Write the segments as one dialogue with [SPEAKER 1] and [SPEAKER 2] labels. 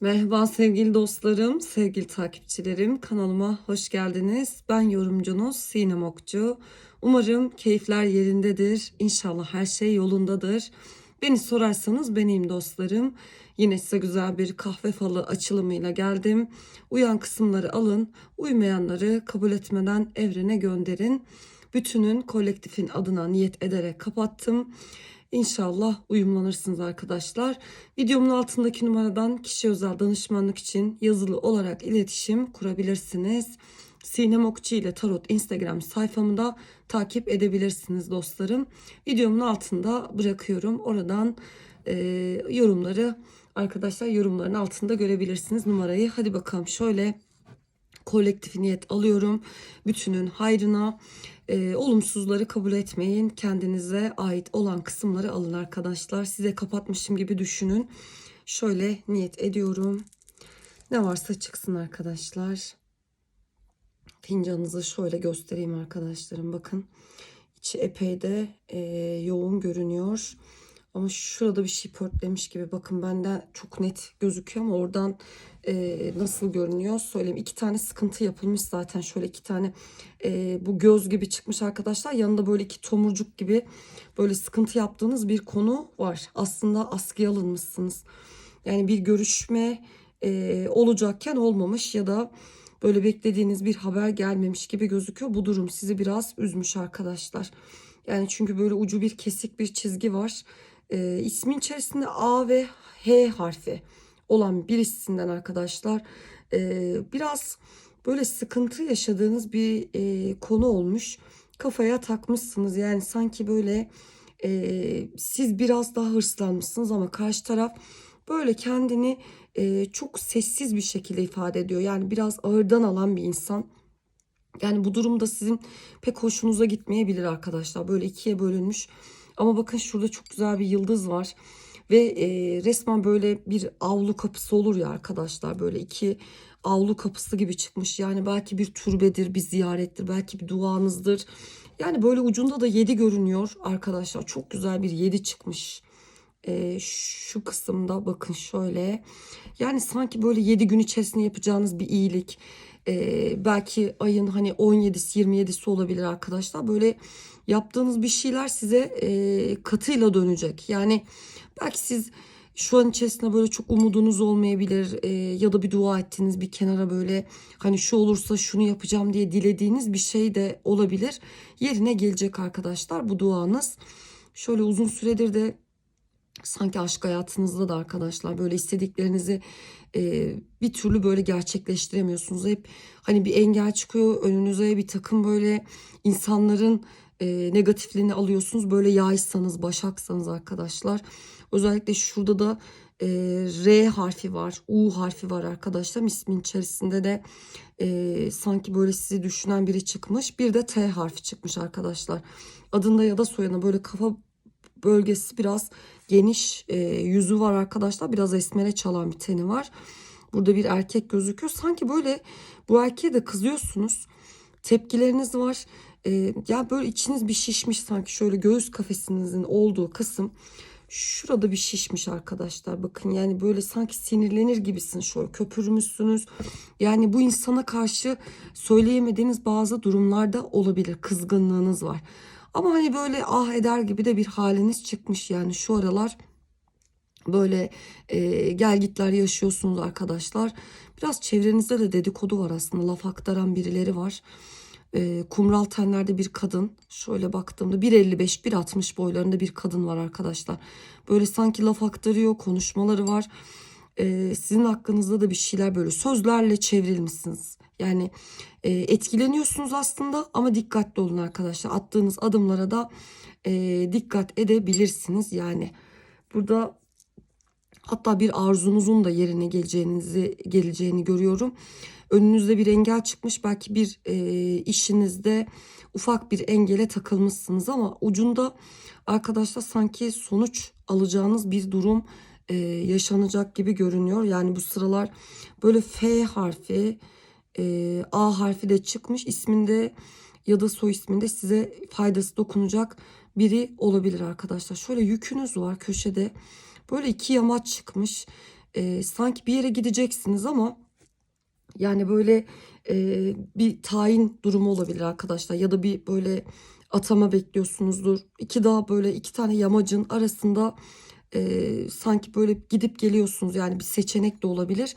[SPEAKER 1] Merhaba sevgili dostlarım, sevgili takipçilerim. Kanalıma hoş geldiniz. Ben yorumcunuz Sinem Okçu. Umarım keyifler yerindedir. İnşallah her şey yolundadır. Beni sorarsanız beneyim dostlarım. Yine size güzel bir kahve falı açılımıyla geldim. Uyan kısımları alın, uymayanları kabul etmeden evrene gönderin. Bütünün kolektifin adına niyet ederek kapattım. İnşallah uyumlanırsınız arkadaşlar. Videomun altındaki numaradan kişi özel danışmanlık için yazılı olarak iletişim kurabilirsiniz. Sinem Okçu ile Tarot Instagram sayfamı da takip edebilirsiniz dostlarım. Videomun altında bırakıyorum. Oradan e, yorumları arkadaşlar yorumların altında görebilirsiniz numarayı. Hadi bakalım şöyle kolektif niyet alıyorum. Bütünün hayrına. E, olumsuzları kabul etmeyin. Kendinize ait olan kısımları alın arkadaşlar. Size kapatmışım gibi düşünün. Şöyle niyet ediyorum. Ne varsa çıksın arkadaşlar. Fincanınızı şöyle göstereyim arkadaşlarım. Bakın içi epey de e, yoğun görünüyor. Ama şurada bir şey pörtlemiş gibi. Bakın bende çok net gözüküyor ama oradan e, nasıl görünüyor söyleyeyim. İki tane sıkıntı yapılmış zaten. Şöyle iki tane e, bu göz gibi çıkmış arkadaşlar. Yanında böyle iki tomurcuk gibi böyle sıkıntı yaptığınız bir konu var. Aslında askıya alınmışsınız. Yani bir görüşme e, olacakken olmamış ya da böyle beklediğiniz bir haber gelmemiş gibi gözüküyor. Bu durum sizi biraz üzmüş arkadaşlar. Yani çünkü böyle ucu bir kesik bir çizgi var. E, ismin içerisinde A ve H harfi olan birisinden arkadaşlar e, biraz böyle sıkıntı yaşadığınız bir e, konu olmuş. Kafaya takmışsınız yani sanki böyle e, siz biraz daha hırslanmışsınız ama karşı taraf böyle kendini e, çok sessiz bir şekilde ifade ediyor. Yani biraz ağırdan alan bir insan. Yani bu durumda sizin pek hoşunuza gitmeyebilir arkadaşlar. Böyle ikiye bölünmüş. Ama bakın şurada çok güzel bir yıldız var. Ve e, resmen böyle bir avlu kapısı olur ya arkadaşlar. Böyle iki avlu kapısı gibi çıkmış. Yani belki bir türbedir, bir ziyarettir, belki bir duanızdır. Yani böyle ucunda da yedi görünüyor arkadaşlar. Çok güzel bir yedi çıkmış. E, şu kısımda bakın şöyle. Yani sanki böyle yedi gün içerisinde yapacağınız bir iyilik. E, belki ayın hani 17'si 27'si olabilir arkadaşlar. Böyle yaptığınız bir şeyler size e, katıyla dönecek. Yani belki siz şu an içerisinde böyle çok umudunuz olmayabilir e, ya da bir dua ettiğiniz bir kenara böyle hani şu olursa şunu yapacağım diye dilediğiniz bir şey de olabilir. Yerine gelecek arkadaşlar bu duanız. Şöyle uzun süredir de sanki aşk hayatınızda da arkadaşlar böyle istediklerinizi e, bir türlü böyle gerçekleştiremiyorsunuz. Hep hani bir engel çıkıyor önünüze bir takım böyle insanların e, negatifliğini alıyorsunuz. Böyle yaysanız, başaksanız arkadaşlar. Özellikle şurada da e, R harfi var, U harfi var arkadaşlar. İsmin içerisinde de e, sanki böyle sizi düşünen biri çıkmış. Bir de T harfi çıkmış arkadaşlar. Adında ya da soyadında böyle kafa bölgesi biraz geniş e, yüzü var arkadaşlar. Biraz esmere çalan bir teni var. Burada bir erkek gözüküyor. Sanki böyle bu erkeğe de kızıyorsunuz. Tepkileriniz var. E, ya böyle içiniz bir şişmiş sanki şöyle göğüs kafesinizin olduğu kısım. Şurada bir şişmiş arkadaşlar. Bakın yani böyle sanki sinirlenir gibisin. Şöyle köpürmüşsünüz. Yani bu insana karşı söyleyemediğiniz bazı durumlarda olabilir. Kızgınlığınız var. Ama hani böyle ah eder gibi de bir haliniz çıkmış yani şu aralar böyle e, gel gitler yaşıyorsunuz arkadaşlar. Biraz çevrenizde de dedikodu var aslında laf aktaran birileri var. E, kumral tenlerde bir kadın şöyle baktığımda 1.55 1.60 boylarında bir kadın var arkadaşlar. Böyle sanki laf aktarıyor konuşmaları var. E, sizin hakkınızda da bir şeyler böyle sözlerle çevrilmişsiniz. Yani e, etkileniyorsunuz aslında ama dikkatli olun arkadaşlar. Attığınız adımlara da e, dikkat edebilirsiniz. Yani burada hatta bir arzunuzun da yerine geleceğinizi geleceğini görüyorum. Önünüzde bir engel çıkmış. Belki bir e, işinizde ufak bir engele takılmışsınız ama ucunda arkadaşlar sanki sonuç alacağınız bir durum e, yaşanacak gibi görünüyor. Yani bu sıralar böyle F harfi e, A harfi de çıkmış. isminde ya da soy isminde size faydası dokunacak biri olabilir arkadaşlar. Şöyle yükünüz var köşede. Böyle iki yamaç çıkmış. e, sanki bir yere gideceksiniz ama yani böyle e, bir tayin durumu olabilir arkadaşlar ya da bir böyle atama bekliyorsunuzdur. İki daha böyle iki tane yamacın arasında e, sanki böyle gidip geliyorsunuz yani bir seçenek de olabilir.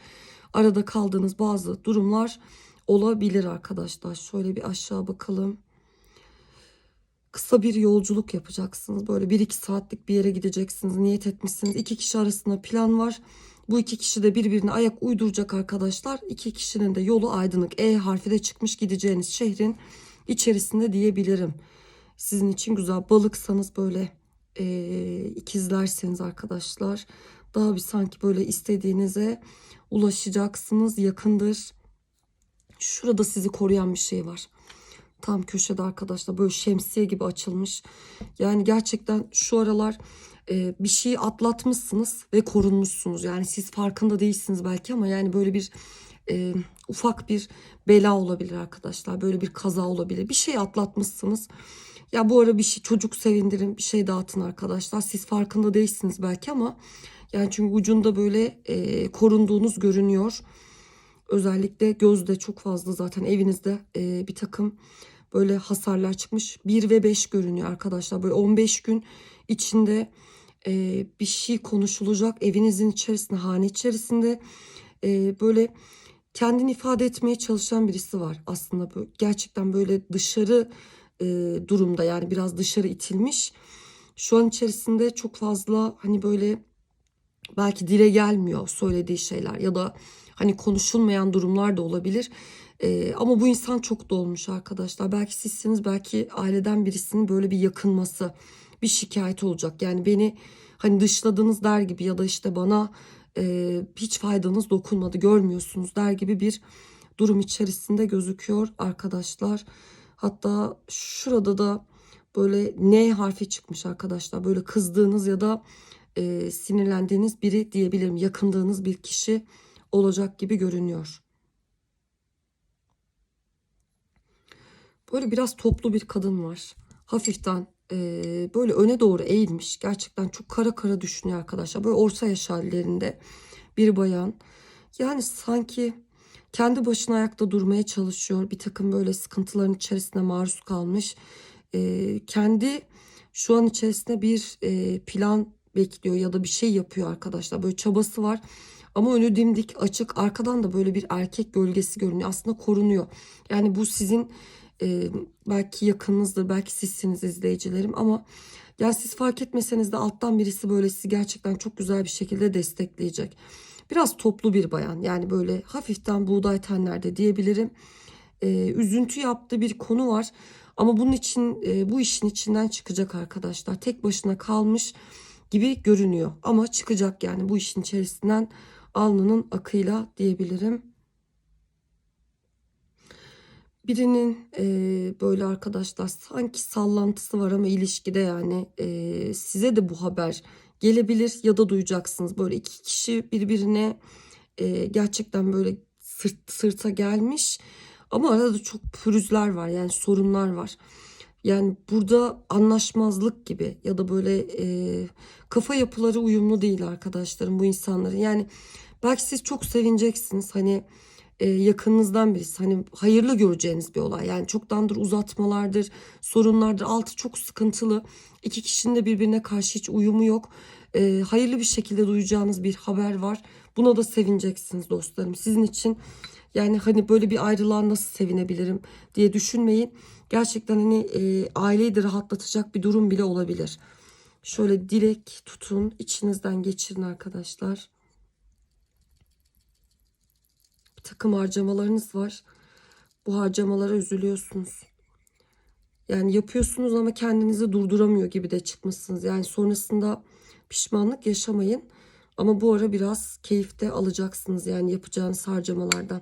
[SPEAKER 1] Arada kaldığınız bazı durumlar olabilir arkadaşlar. Şöyle bir aşağı bakalım. Kısa bir yolculuk yapacaksınız. Böyle bir iki saatlik bir yere gideceksiniz. Niyet etmişsiniz. İki kişi arasında plan var. Bu iki kişi de birbirine ayak uyduracak arkadaşlar. İki kişinin de yolu aydınlık. E harfi de çıkmış gideceğiniz şehrin içerisinde diyebilirim. Sizin için güzel. Balıksanız böyle e, ikizlerseniz arkadaşlar daha bir sanki böyle istediğinize ulaşacaksınız. Yakındır. Şurada sizi koruyan bir şey var. Tam köşede arkadaşlar böyle şemsiye gibi açılmış. Yani gerçekten şu aralar e, bir şeyi atlatmışsınız ve korunmuşsunuz. Yani siz farkında değilsiniz belki ama yani böyle bir e, ufak bir bela olabilir arkadaşlar. Böyle bir kaza olabilir. Bir şey atlatmışsınız. Ya bu ara bir şey çocuk sevindirin, bir şey dağıtın arkadaşlar. Siz farkında değilsiniz belki ama yani çünkü ucunda böyle e, korunduğunuz görünüyor. Özellikle gözde çok fazla zaten evinizde e, bir takım böyle hasarlar çıkmış. 1 ve 5 görünüyor arkadaşlar. Böyle 15 gün içinde e, bir şey konuşulacak evinizin içerisinde, hane içerisinde e, böyle kendini ifade etmeye çalışan birisi var aslında. Böyle, gerçekten böyle dışarı e, durumda yani biraz dışarı itilmiş. Şu an içerisinde çok fazla hani böyle belki dile gelmiyor söylediği şeyler ya da hani konuşulmayan durumlar da olabilir. Ee, ama bu insan çok dolmuş arkadaşlar. Belki sizsiniz belki aileden birisinin böyle bir yakınması bir şikayet olacak. Yani beni hani dışladınız der gibi ya da işte bana e, hiç faydanız dokunmadı görmüyorsunuz der gibi bir durum içerisinde gözüküyor arkadaşlar. Hatta şurada da böyle N harfi çıkmış arkadaşlar. Böyle kızdığınız ya da e, sinirlendiğiniz biri diyebilirim. Yakındığınız bir kişi olacak gibi görünüyor. Böyle biraz toplu bir kadın var. Hafiften e, böyle öne doğru eğilmiş. Gerçekten çok kara kara düşünüyor arkadaşlar. Böyle orta yaş hallerinde bir bayan. Yani sanki kendi başına ayakta durmaya çalışıyor. Bir takım böyle sıkıntıların içerisinde maruz kalmış. E, kendi şu an içerisinde bir e, plan bekliyor ya da bir şey yapıyor arkadaşlar. Böyle çabası var. Ama önü dimdik açık arkadan da böyle bir erkek gölgesi görünüyor. Aslında korunuyor. Yani bu sizin e, belki yakınınızdır belki sizsiniz izleyicilerim ama yani siz fark etmeseniz de alttan birisi böyle sizi gerçekten çok güzel bir şekilde destekleyecek. Biraz toplu bir bayan yani böyle hafiften buğday tenlerde diyebilirim. E, üzüntü yaptığı bir konu var ama bunun için e, bu işin içinden çıkacak arkadaşlar. Tek başına kalmış gibi görünüyor ama çıkacak yani bu işin içerisinden alnının akıyla diyebilirim. Birinin e, böyle arkadaşlar sanki sallantısı var ama ilişkide yani e, size de bu haber gelebilir ya da duyacaksınız. Böyle iki kişi birbirine e, gerçekten böyle sırt, sırta gelmiş ama arada çok pürüzler var yani sorunlar var. Yani burada anlaşmazlık gibi ya da böyle e, kafa yapıları uyumlu değil arkadaşlarım bu insanların. Yani belki siz çok sevineceksiniz hani e, yakınınızdan birisi hani hayırlı göreceğiniz bir olay. Yani çoktandır uzatmalardır, sorunlardır. Altı çok sıkıntılı. İki kişinin de birbirine karşı hiç uyumu yok. E, hayırlı bir şekilde duyacağınız bir haber var. Buna da sevineceksiniz dostlarım. Sizin için yani hani böyle bir ayrılığa nasıl sevinebilirim diye düşünmeyin. Gerçekten hani e, aileyi de rahatlatacak bir durum bile olabilir. Şöyle dilek tutun, içinizden geçirin arkadaşlar. Bir takım harcamalarınız var. Bu harcamalara üzülüyorsunuz. Yani yapıyorsunuz ama kendinizi durduramıyor gibi de çıkmışsınız. Yani sonrasında pişmanlık yaşamayın. Ama bu ara biraz keyifte alacaksınız yani yapacağınız harcamalardan.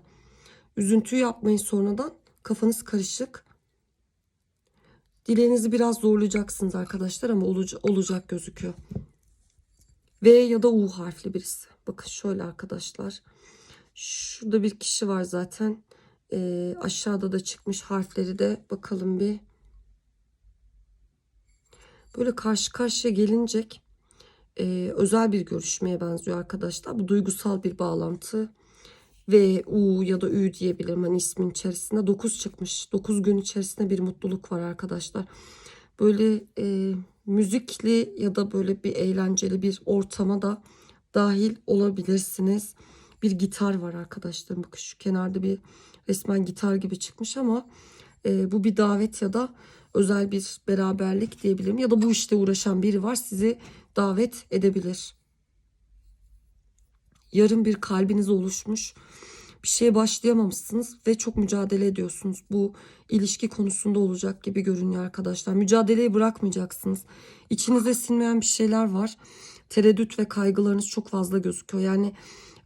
[SPEAKER 1] Üzüntü yapmayın sonradan. Kafanız karışık. Dileğinizi biraz zorlayacaksınız arkadaşlar ama olacak, gözüküyor. V ya da U harfli birisi. Bakın şöyle arkadaşlar. Şurada bir kişi var zaten. Ee, aşağıda da çıkmış harfleri de bakalım bir. Böyle karşı karşıya gelinecek e, özel bir görüşmeye benziyor arkadaşlar. Bu duygusal bir bağlantı. V, U ya da Ü diyebilirim hani ismin içerisinde. 9 çıkmış. 9 gün içerisinde bir mutluluk var arkadaşlar. Böyle e, müzikli ya da böyle bir eğlenceli bir ortama da dahil olabilirsiniz. Bir gitar var arkadaşlar. Bakın şu kenarda bir resmen gitar gibi çıkmış ama e, bu bir davet ya da özel bir beraberlik diyebilirim. Ya da bu işte uğraşan biri var sizi davet edebilir. Yarın bir kalbiniz oluşmuş. Bir şeye başlayamamışsınız ve çok mücadele ediyorsunuz. Bu ilişki konusunda olacak gibi görünüyor arkadaşlar. Mücadeleyi bırakmayacaksınız. İçinize sinmeyen bir şeyler var. Tereddüt ve kaygılarınız çok fazla gözüküyor. Yani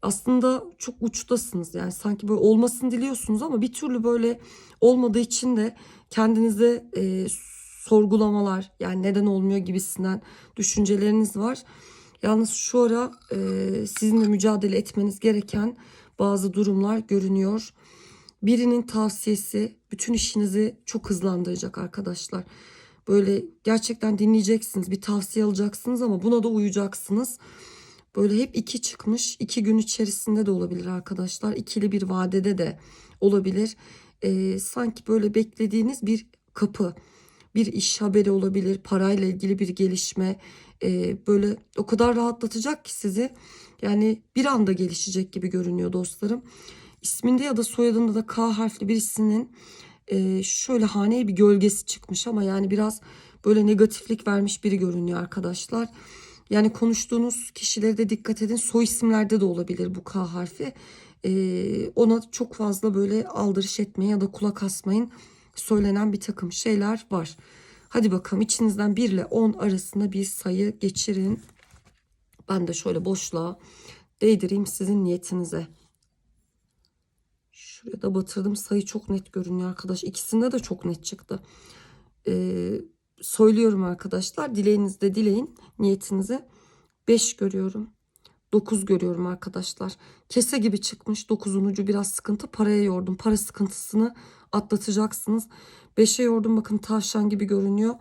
[SPEAKER 1] aslında çok uçtasınız. Yani sanki böyle olmasını diliyorsunuz ama bir türlü böyle olmadığı için de kendinize e, sorgulamalar yani neden olmuyor gibisinden düşünceleriniz var. Yalnız şu ara e, sizinle mücadele etmeniz gereken bazı durumlar görünüyor. Birinin tavsiyesi bütün işinizi çok hızlandıracak arkadaşlar. Böyle gerçekten dinleyeceksiniz, bir tavsiye alacaksınız ama buna da uyacaksınız. Böyle hep iki çıkmış, iki gün içerisinde de olabilir arkadaşlar. İkili bir vadede de olabilir. Ee, sanki böyle beklediğiniz bir kapı, bir iş haberi olabilir, parayla ilgili bir gelişme. Ee, böyle o kadar rahatlatacak ki sizi. Yani bir anda gelişecek gibi görünüyor dostlarım. İsminde ya da soyadında da K harfli birisinin e, şöyle haneye bir gölgesi çıkmış ama yani biraz böyle negatiflik vermiş biri görünüyor arkadaşlar. Yani konuştuğunuz kişilere de dikkat edin. Soy isimlerde de olabilir bu K harfi. Ee, ona çok fazla böyle aldırış etmeyin ya da kulak asmayın. Söylenen bir takım şeyler var. Hadi bakalım içinizden 1 ile 10 arasında bir sayı geçirin. Ben de şöyle boşluğa değdireyim sizin niyetinize. Şuraya da batırdım. Sayı çok net görünüyor arkadaş. İkisinde de çok net çıktı. Ee, söylüyorum arkadaşlar. Dileğinizde dileyin niyetinize. 5 görüyorum. 9 görüyorum arkadaşlar. Kese gibi çıkmış. 9'un ucu biraz sıkıntı. Paraya yordum. Para sıkıntısını atlatacaksınız. 5'e yordum bakın tavşan gibi görünüyor.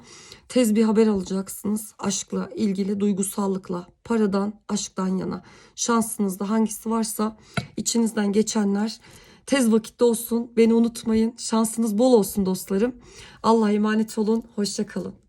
[SPEAKER 1] Tez bir haber alacaksınız. Aşkla ilgili duygusallıkla, paradan, aşktan yana. Şansınızda hangisi varsa içinizden geçenler tez vakitte olsun. Beni unutmayın. Şansınız bol olsun dostlarım. Allah'a emanet olun. Hoşça kalın.